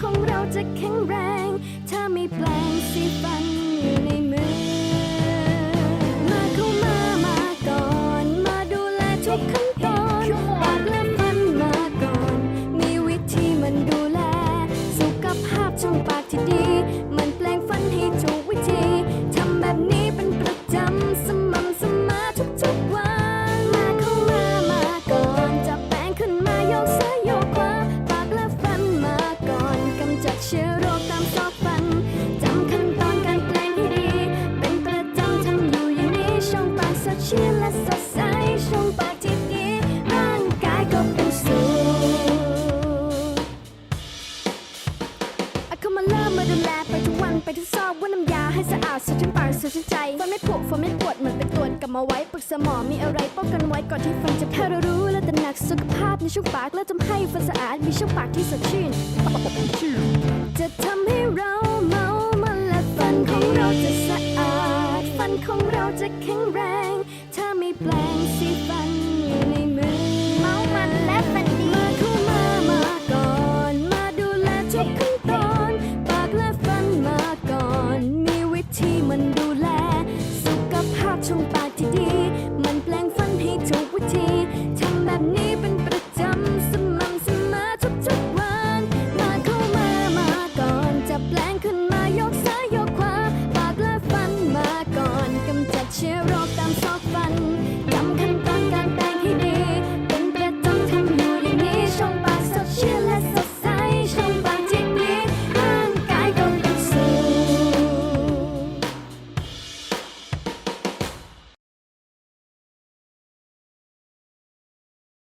ของเราจะแข็งแรง ถ้าไม่แปลงสีฟันอยู่ในมือ มาเข้ามามาก่อน มาดูแลทุกขั้น ไปทุกซอกว่าน้ำยาให้สะอาดสดชื่นปากสดชื่นใจฟันไม่ผุฟันไม่ปวดเหมือนไปตรวจกลับมาไว้ปรึกษาหมอมีอะไรป้องกันไว้ก่อนที่ฟันจะถ้เรารู้และตระหนักสุขภาพในช่องปากและทำให้ฟันสะอาดมีช่องปากที่สดชื่น จะทำให้เราเมามันและฟันของเราจะสะอาด ฟันของเราจะแข็งแรง ถ้ามีแปลง